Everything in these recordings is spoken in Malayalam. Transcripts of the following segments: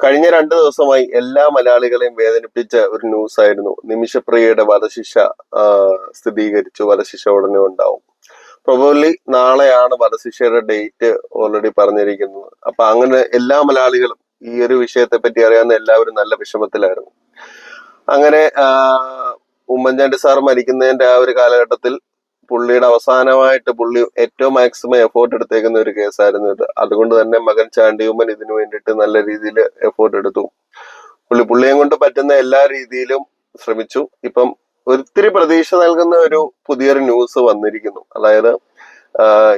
കഴിഞ്ഞ രണ്ട് ദിവസമായി എല്ലാ മലയാളികളെയും വേദനിപ്പിച്ച ഒരു ന്യൂസ് ആയിരുന്നു. നിമിഷപ്രിയയുടെ വധശിക്ഷ സ്ഥിരീകരിച്ചു. വധശിക്ഷ ഉടനെ ഉണ്ടാവും. പ്രൊബബ്ലി നാളെയാണ് വധശിക്ഷയുടെ ഡേറ്റ് ഓൾറെഡി പറഞ്ഞിരിക്കുന്നത്. അപ്പൊ അങ്ങനെ എല്ലാ മലയാളികളും ഈ ഒരു വിഷയത്തെ പറ്റി അറിയാവുന്ന എല്ലാവരും നല്ല വിഷമത്തിലായിരുന്നു. അങ്ങനെ ഉമ്മൻചാണ്ടി സാർ മരിക്കുന്നതിന്റെ ആ ഒരു കാലഘട്ടത്തിൽ പുള്ളിയുടെ അവസാനമായിട്ട് പുള്ളി ഏറ്റവും മാക്സിമം എഫോർട്ട് എടുത്തേക്കുന്ന ഒരു കേസായിരുന്നു ഇത്. അതുകൊണ്ട് തന്നെ മകൻ ചാണ്ടിയുമ്മൻ ഇതിനു വേണ്ടിയിട്ട് നല്ല രീതിയിൽ എഫോർട്ട് എടുത്തു. പുള്ളി പുള്ളിയെ കൊണ്ട് പറ്റുന്ന എല്ലാ രീതിയിലും ശ്രമിച്ചു. ഇപ്പം ഒത്തിരി പ്രതീക്ഷ നൽകുന്ന ഒരു പുതിയൊരു ന്യൂസ് വന്നിരിക്കുന്നു. അതായത്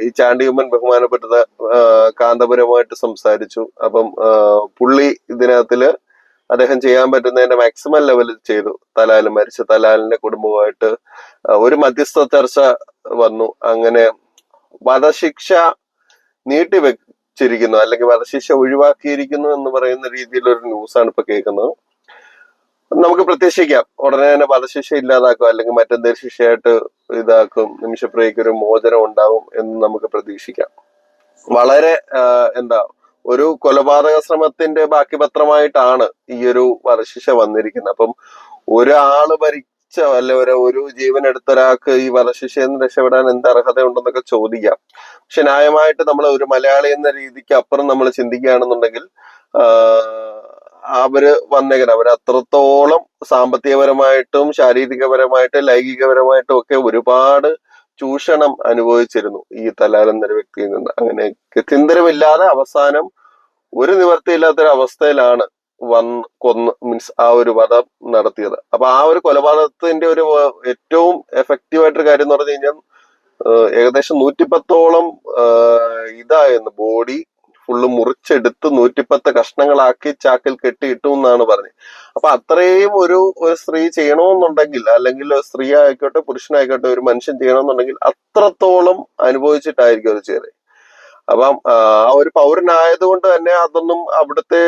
ഈ ചാണ്ടിയുമ്മൻ ബഹുമാനപ്പെട്ട കാന്തപുരമായിട്ട് സംസാരിച്ചു. അപ്പം പുള്ളി ഇതിനകത്തിൽ അദ്ദേഹം ചെയ്യാൻ പറ്റുന്നതിന്റെ മാക്സിമം ലെവലിൽ ചെയ്തു. തലാൽ മരിച്ച തലാലിന്റെ കുടുംബമായിട്ട് ഒരു മധ്യസ്ഥ ചർച്ച വന്നു. അങ്ങനെ വധശിക്ഷ നീട്ടിവെച്ചിരിക്കുന്നു അല്ലെങ്കിൽ വധശിക്ഷ ഒഴിവാക്കിയിരിക്കുന്നു എന്ന് പറയുന്ന രീതിയിലൊരു ന്യൂസാണ് ഇപ്പൊ കേൾക്കുന്നത്. നമുക്ക് പ്രതീക്ഷിക്കാം ഉടനെ തന്നെ വധശിക്ഷ ഇല്ലാതാക്കും അല്ലെങ്കിൽ മറ്റെന്തെങ്കിലും ശിക്ഷയായിട്ട് ഇതാക്കും നിമിഷപ്രിയക്ക് ഒരു മോചനം ഉണ്ടാവും എന്ന് നമുക്ക് പ്രതീക്ഷിക്കാം. വളരെ എന്താ ഒരു കൊലപാതക ശ്രമത്തിന്റെ ബാക്കി പത്രമായിട്ടാണ് ഈ ഒരു വധശിക്ഷ വന്നിരിക്കുന്നത്. അപ്പം ഒരാൾ ഭരിച്ച അല്ലെ ഒരു ഒരു ജീവൻ എടുത്ത ഒരാൾക്ക് ഈ വധശിക്ഷയിൽ നിന്ന് രക്ഷപ്പെടാൻ എന്ത് അർഹത ഉണ്ടെന്നൊക്കെ ചോദിക്കാം. പക്ഷെ ന്യായമായിട്ട് നമ്മൾ ഒരു മലയാളി എന്ന രീതിക്ക് അപ്പുറം നമ്മൾ ചിന്തിക്കുകയാണെന്നുണ്ടെങ്കിൽ അവർ വന്നേക്കണം. അവർ അത്രത്തോളം സാമ്പത്തികപരമായിട്ടും ശാരീരികപരമായിട്ടും ലൈംഗികപരമായിട്ടും ഒക്കെ ഒരുപാട് ചൂഷണം അനുഭവിച്ചിരുന്നു ഈ തലാൽ എന്നൊരു വ്യക്തിയിൽ നിന്ന്. അങ്ങനെ ഗത്യന്തരമില്ലാതെ അവസാനം ഒരു നിവർത്തിയില്ലാത്തൊരു അവസ്ഥയിലാണ് വന്ന് കൊന്ന് മീൻസ് ആ ഒരു വധം നടത്തിയത്. അപ്പൊ ആ ഒരു കൊലപാതകത്തിന്റെ ഒരു ഏറ്റവും എഫക്റ്റീവ് ആയിട്ടൊരു കാര്യം എന്ന് പറഞ്ഞു കഴിഞ്ഞാൽ ഏകദേശം നൂറ്റിപ്പത്തോളം ഇതായിരുന്നു. ബോഡി ഫുള്ള് മുറിച്ചെടുത്ത് നൂറ്റിപ്പത്ത് കഷ്ണങ്ങളാക്കി ചാക്കിൽ കെട്ടിയിട്ടു എന്നാണ് പറഞ്ഞത്. അപ്പൊ അത്രയും ഒരു ഒരു സ്ത്രീ ചെയ്യണമെന്നുണ്ടെങ്കിൽ അല്ലെങ്കിൽ സ്ത്രീ ആയിക്കോട്ടെ പുരുഷനായിക്കോട്ടെ ഒരു മനുഷ്യൻ ചെയ്യണമെന്നുണ്ടെങ്കിൽ അത്രത്തോളം അനുഭവിച്ചിട്ടായിരിക്കും അത് ചെയ്തത് അപ്പം ആ ഒരു പൗരനായതുകൊണ്ട് തന്നെ അതൊന്നും അവിടുത്തെ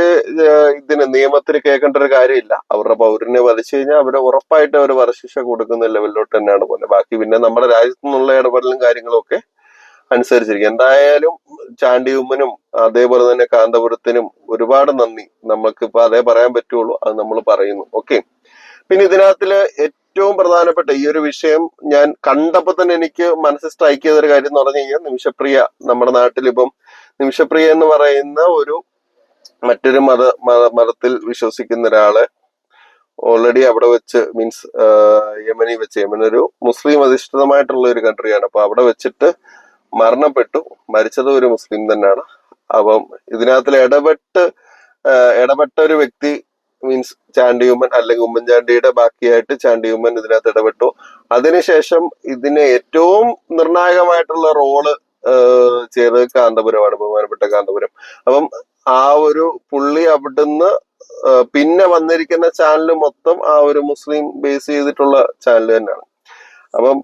ഇതിന് നിയമത്തിന് കേൾക്കേണ്ട ഒരു കാര്യമില്ല. അവരുടെ പൗരനെ വധിച്ചു കഴിഞ്ഞാൽ അവരെ ഉറപ്പായിട്ട് അവർ വധശിക്ഷ കൊടുക്കുന്ന ലെവലിലോട്ട് തന്നെയാണ് പോകുന്നത്. ബാക്കി പിന്നെ നമ്മുടെ രാജ്യത്തു നിന്നുള്ള ഇടപെടലും കാര്യങ്ങളും ഒക്കെ അനുസരിച്ചിരിക്കും. എന്തായാലും ചാണ്ടിയുമ്മനും അതേപോലെ തന്നെ കാന്തപുരത്തിനും ഒരുപാട് നന്ദി. നമ്മൾക്ക് ഇപ്പൊ അതേ പറയാൻ പറ്റുള്ളൂ അത് നമ്മൾ പറയുന്നു. ഓക്കെ പിന്നെ ഇതിനകത്തിൽ ഏറ്റവും പ്രധാനപ്പെട്ട ഈ ഒരു വിഷയം ഞാൻ കണ്ടപ്പോ തന്നെ എനിക്ക് മനസ്സിൽ സ്ട്രൈക്ക് ചെയ്ത ഒരു കാര്യം എന്ന് പറഞ്ഞു കഴിഞ്ഞാൽ നിമിഷപ്രിയ നമ്മുടെ നാട്ടിലിപ്പം നിമിഷപ്രിയ എന്ന് പറയുന്ന ഒരു മറ്റൊരു മത മതത്തിൽ വിശ്വസിക്കുന്ന ഒരാൾ ഓൾറെഡി അവിടെ വെച്ച് മീൻസ് യമനി വെച്ച് യമൻ ഒരു മുസ്ലിം അധിഷ്ഠിതമായിട്ടുള്ള ഒരു കൺട്രിയാണ് അപ്പൊ അവിടെ വെച്ചിട്ട് മരണപ്പെട്ടു. മരിച്ചത് ഒരു മുസ്ലിം തന്നെയാണ്. അപ്പം ഇതിനകത്തിൽ ഇടപെട്ട് ഇടപെട്ട ഒരു വ്യക്തി മീൻസ് ചാണ്ടിയുമ്മൻ അല്ലെങ്കിൽ ഉമ്മൻചാണ്ടിയുടെ ബാക്കിയായിട്ട് ചാണ്ടിയുമ്മൻ ഇതിനകത്ത് ഇടപെട്ടു. അതിനുശേഷം ഇതിന് ഏറ്റവും നിർണായകമായിട്ടുള്ള റോൾ ചെയ്തത് കാന്തപുരമാണ്. ബഹുമാനപ്പെട്ട കാന്തപുരം. അപ്പം ആ ഒരു പുള്ളി അവിടുന്ന് പിന്നെ വന്നിരിക്കുന്ന ചാനൽ മൊത്തം ആ ഒരു മുസ്ലിം ബേസ് ചെയ്തിട്ടുള്ള ചാനൽ തന്നെയാണ്. അപ്പം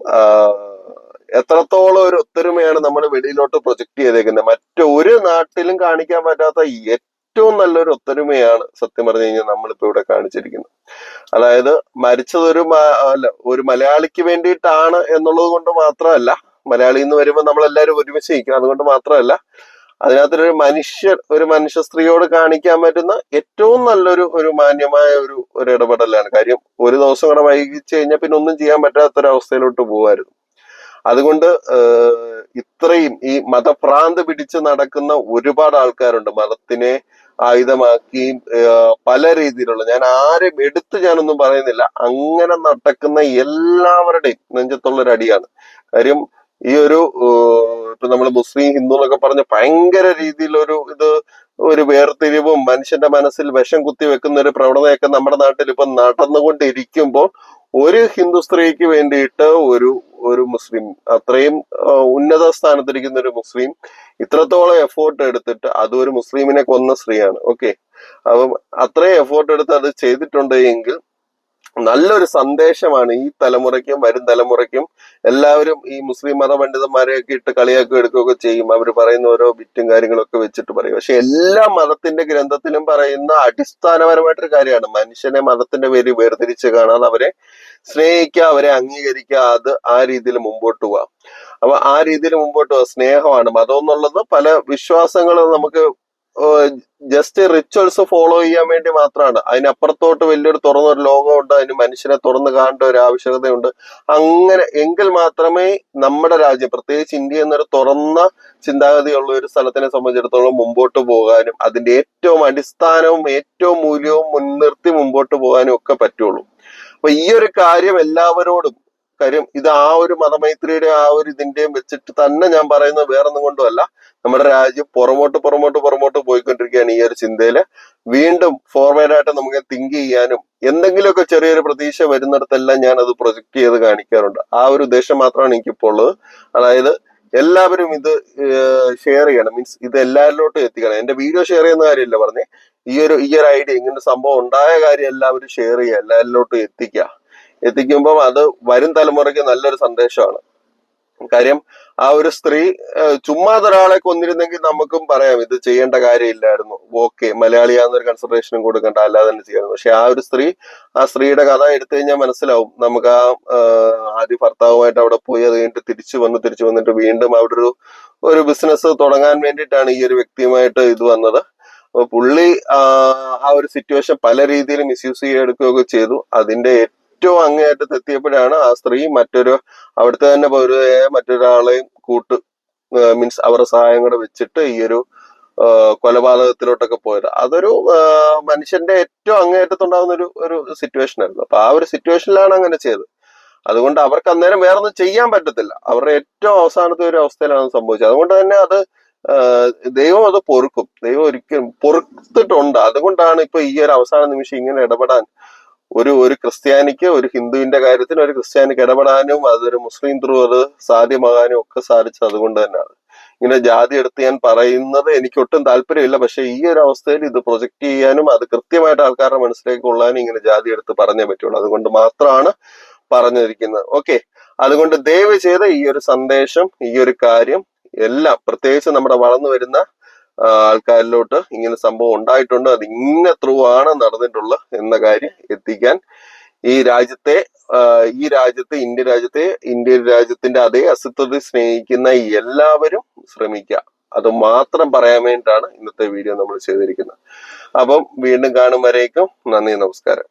എത്രത്തോളം ഒരു ഒത്തൊരുമയാണ് നമ്മൾ വെളിയിലോട്ട് പ്രൊജക്ട് ചെയ്തേക്കുന്നത്. മറ്റൊരു നാട്ടിലും കാണിക്കാൻ പറ്റാത്ത ഏറ്റവും നല്ലൊരു ഒത്തൊരുമയാണ് സത്യം പറഞ്ഞു കഴിഞ്ഞാൽ നമ്മളിപ്പോ ഇവിടെ കാണിച്ചിരിക്കുന്നത്. അതായത് മരിച്ചത് ഒരു അല്ല ഒരു മലയാളിക്ക് വേണ്ടിയിട്ടാണ് എന്നുള്ളത് കൊണ്ട് മാത്രമല്ല മലയാളി എന്ന് വരുമ്പോൾ നമ്മളെല്ലാവരും ഒരുമിച്ച് നിൽക്കും അതുകൊണ്ട് മാത്രമല്ല അതിനകത്തൊരു മനുഷ്യർ ഒരു മനുഷ്യ സ്ത്രീയോട് കാണിക്കാൻ പറ്റുന്ന ഏറ്റവും നല്ലൊരു ഒരു മാന്യമായ ഒരു ഒരു ഇടപെടലാണ്. കാര്യം ഒരു ദിവസം കൂടെ വൈകിച്ചു കഴിഞ്ഞാൽ പിന്നെ ഒന്നും ചെയ്യാൻ പറ്റാത്തൊരവസ്ഥയിലോട്ട് പോകുമായിരുന്നു അതുകൊണ്ട് ഇത്രയും ഈ മതഭ്രാന്ത് പിടിച്ച് നടക്കുന്ന ഒരുപാട് ആൾക്കാരുണ്ട്. മതത്തിനെ ആയുധമാക്കി പല രീതിയിലുള്ള ഞാൻ ആരും എടുത്ത് ഞാനൊന്നും പറയുന്നില്ല. അങ്ങനെ നടക്കുന്ന എല്ലാവരുടെയും നെഞ്ചത്തുള്ള ഒരു അടിയാണ്. കാര്യം ഈ ഒരു ഇപ്പൊ നമ്മൾ മുസ്ലിം ഹിന്ദു എന്നൊക്കെ പറഞ്ഞ ഭയങ്കര രീതിയിലൊരു ഇത് ഒരു വേർതിരിവും മനുഷ്യന്റെ മനസ്സിൽ വിഷം കുത്തി വെക്കുന്ന ഒരു പ്രവണതയൊക്കെ നമ്മുടെ നാട്ടിൽ ഇപ്പൊ നടന്നുകൊണ്ടിരിക്കുമ്പോൾ ഒരു ഹിന്ദു സ്ത്രീക്ക് വേണ്ടിയിട്ട് ഒരു ഒരു മുസ്ലിം അത്രയും ഉന്നത സ്ഥാനത്തിരിക്കുന്ന ഒരു മുസ്ലിം ഇത്രത്തോളം എഫോർട്ട് എടുത്തിട്ട് അത് ഒരു മുസ്ലിമിനെ കൊന്ന സ്ത്രീയാണ്. ഓക്കെ അപ്പം അത്രയും എഫോർട്ട് എടുത്ത് അത് ചെയ്തിട്ടുണ്ട് എങ്കിൽ നല്ലൊരു സന്ദേശമാണ് ഈ തലമുറയ്ക്കും വരും തലമുറയ്ക്കും എല്ലാവരും ഈ മുസ്ലിം മത പണ്ഡിതന്മാരെയൊക്കെ ഇട്ട് കളിയാക്കി എടുക്കുകയൊക്കെ ചെയ്യും. അവർ പറയുന്ന ഓരോ ബിറ്റും കാര്യങ്ങളൊക്കെ വെച്ചിട്ട് പറയും. പക്ഷെ എല്ലാ മതത്തിന്റെ ഗ്രന്ഥത്തിലും പറയുന്ന അടിസ്ഥാനപരമായിട്ടൊരു കാര്യമാണ്. മനുഷ്യനെ മതത്തിന്റെ പേര് വേർതിരിച്ച് കാണാതെ അവരെ സ്നേഹിക്കുക അവരെ അംഗീകരിക്കുക അത് ആ രീതിയിൽ മുമ്പോട്ട് പോവാം. അപ്പൊ ആ രീതിയിൽ മുമ്പോട്ട് പോവാം. സ്നേഹമാണ് മതം എന്നുള്ളത് പല വിശ്വാസങ്ങളും നമുക്ക് ജസ്റ്റ് റിച്വൽസ് ഫോളോ ചെയ്യാൻ വേണ്ടി മാത്രമാണ് അതിനപ്പുറത്തോട്ട് വലിയൊരു തുറന്നൊരു ലോകമുണ്ട്. അതിന് മനുഷ്യനെ തുറന്നു കാണേണ്ട ഒരു ആവശ്യകതയുണ്ട്. അങ്ങനെ എങ്കിൽ മാത്രമേ നമ്മുടെ രാജ്യം പ്രത്യേകിച്ച് ഇന്ത്യ എന്നൊരു തുറന്ന ചിന്താഗതിയുള്ള ഒരു സ്ഥലത്തിനെ സംബന്ധിച്ചിടത്തോളം മുമ്പോട്ട് പോകാനും അതിന്റെ ഏറ്റവും അടിസ്ഥാനവും ഏറ്റവും മൂല്യവും മുൻനിർത്തി മുമ്പോട്ട് പോകാനും ഒക്കെ പറ്റുള്ളൂ. അപ്പൊ ഈ ഒരു കാര്യം എല്ലാവരോടും കാര്യം ഇത് ആ ഒരു മതമൈത്രിയുടെ ആ ഒരു ഇതിന്റെയും വെച്ചിട്ട് തന്നെ ഞാൻ പറയുന്നത് വേറൊന്നും കൊണ്ടുമല്ല. നമ്മുടെ രാജ്യം പുറമോട്ട് പുറമോട്ട് പുറമോട്ട് പോയിക്കൊണ്ടിരിക്കുകയാണ് ഈ ഒരു ചിന്തയിൽ. വീണ്ടും ഫോർവേഡ് ആയിട്ട് നമുക്ക് തിങ്ക് ചെയ്യാനും എന്തെങ്കിലുമൊക്കെ ചെറിയൊരു പ്രതീക്ഷ വരുന്നിടത്തെല്ലാം ഞാൻ അത് പ്രൊജക്ട് ചെയ്ത് കാണിക്കാറുണ്ട്. ആ ഒരു ഉദ്ദേശം മാത്രമാണ് എനിക്കിപ്പോൾ ഉള്ളത്. അതായത് എല്ലാവരും ഇത് ഷെയർ ചെയ്യണം. മീൻസ് ഇത് എല്ലാവരിലോട്ടും എത്തിക്കണം. എന്റെ വീഡിയോ ഷെയർ ചെയ്യുന്ന കാര്യമല്ല പറഞ്ഞേ? ഈ ഒരു ഈ ഒരു ഐഡിയ ഇങ്ങനെ സംഭവം ഉണ്ടായ കാര്യം എല്ലാവരും ഷെയർ ചെയ്യുക എല്ലാവരിലോട്ടും എത്തിക്കുക. എത്തിക്കുമ്പോൾ അത് വരും തലമുറയ്ക്ക് നല്ലൊരു സന്ദേശമാണ്. കാര്യം ആ ഒരു സ്ത്രീ ചുമ്മാ ഒരാളെ കൊന്നിരുന്നെങ്കിൽ നമുക്കും പറയാം ഇത് ചെയ്യേണ്ട കാര്യമില്ലായിരുന്നു ഓക്കെ മലയാളിയാന്നൊരു കൺസിഡറേഷനും കൊടുക്കണ്ട അല്ലാതെ തന്നെ ചെയ്യായിരുന്നു പക്ഷെ ആ ഒരു സ്ത്രീ ആ സ്ത്രീയുടെ കഥ എടുത്തു കഴിഞ്ഞാൽ മനസ്സിലാവും നമുക്ക് ആ ആദ്യ ഭർത്താവുമായിട്ട് അവിടെ പോയി അത് കഴിഞ്ഞിട്ട് തിരിച്ചു വന്ന് തിരിച്ചു വന്നിട്ട് വീണ്ടും അവിടെ ഒരു ഒരു ബിസിനസ് തുടങ്ങാൻ വേണ്ടിയിട്ടാണ് ഈ ഒരു വ്യക്തിയുമായിട്ട് ഇത് വന്നത്. അപ്പൊ പുള്ളി ആ ഒരു സിറ്റുവേഷൻ പല രീതിയിൽ മിസ്യൂസ് ചെയ്തെടുക്കുകയൊക്കെ ചെയ്തു. അതിന്റെ ഏറ്റവും അങ്ങേയറ്റത്ത് എത്തിയപ്പോഴാണ് ആ സ്ത്രീ മറ്റൊരു അവിടുത്തെ തന്നെ പൗരയായ മറ്റൊരാളെയും കൂട്ട് മീൻസ് അവരുടെ സഹായം കൂടെ വെച്ചിട്ട് ഈ ഒരു കൊലപാതകത്തിലോട്ടൊക്കെ പോയത്. അതൊരു മനുഷ്യന്റെ ഏറ്റവും അങ്ങേയറ്റത്തുണ്ടാകുന്ന ഒരു ഒരു സിറ്റുവേഷൻ ആയിരുന്നു. അപ്പൊ ആ ഒരു സിറ്റുവേഷനിലാണ് അങ്ങനെ ചെയ്തത്. അതുകൊണ്ട് അവർക്ക് അന്നേരം വേറെ ഒന്നും ചെയ്യാൻ പറ്റത്തില്ല. അവരുടെ ഏറ്റവും അവസാനത്തെ ഒരു അവസ്ഥയിലാണ് സംഭവിച്ചത്. അതുകൊണ്ട് തന്നെ അത് ദൈവം അത് പൊറുക്കും. ദൈവം ഒരിക്കലും പൊറുത്തിട്ടുണ്ട്. അതുകൊണ്ടാണ് ഇപ്പൊ ഈ ഒരു അവസാന നിമിഷം ഇങ്ങനെ ഇടപെടാൻ ഒരു ഒരു ക്രിസ്ത്യാനിക്ക് ഒരു ഹിന്ദുവിന്റെ കാര്യത്തിൽ ഒരു ക്രിസ്ത്യാനിക്ക് ഇടപെടാനും അതൊരു മുസ്ലിം ത്രൂ അത് സാധ്യമാകാനും ഒക്കെ സാധിച്ചത് അതുകൊണ്ട് തന്നെയാണ്. ഇങ്ങനെ ജാതി എടുത്ത് ഞാൻ പറയുന്നത് എനിക്ക് ഒട്ടും താല്പര്യമില്ല. പക്ഷെ ഈ ഒരു അവസ്ഥയിൽ ഇത് പ്രൊജക്ട് ചെയ്യാനും അത് കൃത്യമായിട്ട് ആൾക്കാരുടെ മനസ്സിലേക്ക് കൊള്ളാനും ഇങ്ങനെ ജാതി എടുത്ത് പറഞ്ഞേ പറ്റുള്ളൂ. അതുകൊണ്ട് മാത്രമാണ് പറഞ്ഞിരിക്കുന്നത്. ഓക്കെ. അതുകൊണ്ട് ദയവ് ചെയ്ത് ഈ ഒരു സന്ദേശം ഈ ഒരു കാര്യം എല്ലാം പ്രത്യേകിച്ച് നമ്മുടെ വളർന്നു വരുന്ന ആൾക്കാരിലോട്ട് ഇങ്ങനെ സംഭവം ഉണ്ടായിട്ടുണ്ട്. അത് ഇന്ന ത്രൂ ആണ് നടന്നിട്ടുള്ളത് എന്ന കാര്യം എത്തിക്കാൻ ഈ രാജ്യത്തെ ഈ രാജ്യത്തെ ഇന്ത്യ രാജ്യത്തെ ഇന്ത്യ രാജ്യത്തിന്റെ അതേ അസ്തിത്വത്തെ സ്നേഹിക്കുന്ന എല്ലാവരും ശ്രമിക്കുക. അത് മാത്രം പറയാൻ വേണ്ടിയിട്ടാണ് ഇന്നത്തെ വീഡിയോ നമ്മൾ ചെയ്തിരിക്കുന്നത്. അപ്പം വീണ്ടും കാണും വരേക്കും. നന്ദി നമസ്കാരം.